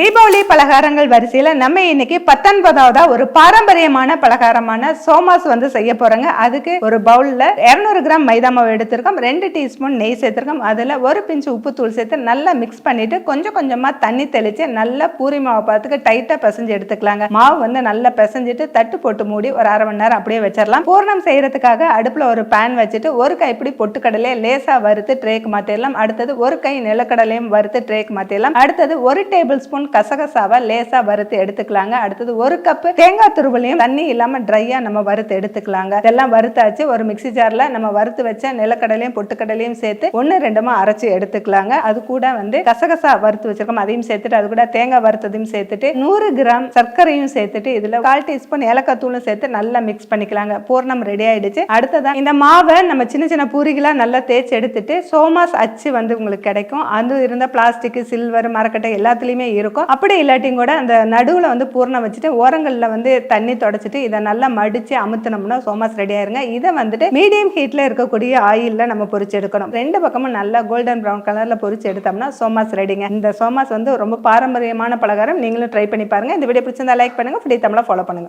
தீபாவளி பலகாரங்கள் வரிசையில் நம்ம இன்னைக்கு பத்தொன்பதாவதா ஒரு பாரம்பரியமான பலகாரமான சோமாஸ் வந்து செய்ய போறோங்க. அதுக்கு ஒரு பவுல்ல 200 கிராம் மைதா மாவு எடுத்திருக்கோம். ரெண்டு டீஸ்பூன் நெய் சேர்த்திருக்கோம். அதில் ஒரு பிஞ்சு உப்பு தூள் சேர்த்து நல்லா மிக்ஸ் பண்ணிட்டு கொஞ்சம் கொஞ்சமா தண்ணி தெளிச்சு நல்லா பூரி மாவு பார்த்துக்கு டைட்டா பிசைஞ்சு எடுத்துக்கலாங்க. மாவு வந்து நல்லா பிசைஞ்சிட்டு தட்டு போட்டு மூடி ஒரு அரை மணி நேரம் அப்படியே வச்சிடலாம் பூர்ணம் செய்யறதுக்காக அடுப்புல ஒரு பேன் வச்சுட்டு ஒரு கைப்பிடி பொட்டுக்கடலையை லேசா வறுத்து ட்ரேக்கு மாற்றிடலாம் அடுத்தது ஒரு கை நிலக்கடலையும் வறுத்து ட்ரேக்கு மாற்றிடலாம் அடுத்தது ஒரு டேபிள் ஸ்பூன் கசகசாவை லேசா வறுத்து எடுத்துக்கலாங்க. அடுத்தது ஒரு கப் தேங்காய் துருவலையும் தண்ணி இல்லாம ட்ரையா நம்ம வறுத்து எடுத்துக்கலாங்க. இதெல்லாம் வறுத்தாச்சு. ஒரு மிக்ஸி ஜார்ல நம்ம வறுத்து வச்ச நிலக்கடலையும் பொட்டுக்கடலையும் சேர்த்து ஒன்னு ரெண்டுமா அரைச்சு எடுத்துக்கலாங்க. அது கூட வந்து கசகசா வறுத்து வச்சிருக்கோம். அதையும் சேர்த்துட்டு அது கூட தேங்காய் வறுத்ததையும் சேர்த்துட்டு நூறு கிராம் சர்க்கரையும் சேர்த்துட்டு இதுல கால் டீஸ்பூன் ஏலக்காய் தூளும் சேர்த்து நல்லா மிக்ஸ் பண்ணிக்கலாங்க. பூர்ணம் ரெடி ஆயிடுச்சு. அடுத்ததான் இந்த மாவை நம்ம சின்ன சின்ன பூரிகளா நல்லா தேய்ச்சி எடுத்துட்டு சோமாஸ் அச்சு வந்து உங்களுக்கு கிடைக்கும். அது இருந்த பிளாஸ்டிக் சில்வர் மரக்கட்டை எல்லாத்துலயுமே இருக்கும். அப்படி இல்லாட்டியும் கூட அந்த நடுவில் வந்து பூர்ணம் வச்சுட்டு ஓரங்களில் வந்து தண்ணி தொடச்சிட்டு இதை நல்லா மடித்து அமுத்தினோம்னா சோமாஸ் ரெடி ஆயிருங்க. இதை வந்துட்டு மீடியம் ஹீட்டில் இருக்கக்கூடிய ஆயில்ல நம்ம பொரிச்சு எடுக்கணும். ரெண்டு பக்கமும் நல்லா கோல்டன் ப்ரௌன் கலரில் பொரிச்சு எடுத்தோம்னா சோமாஸ் ரெடிங்க இந்த சோமாஸ் வந்து ரொம்ப பாரம்பரியமான பலகாரம். நீங்களும் ட்ரை பண்ணி பாருங்கள் இந்த வீடியோ பிடிச்சிருந்தா லைக் பண்ணுங்க. ஃப்ரீ தமிழை ஃபாலோ பண்ணுங்கள்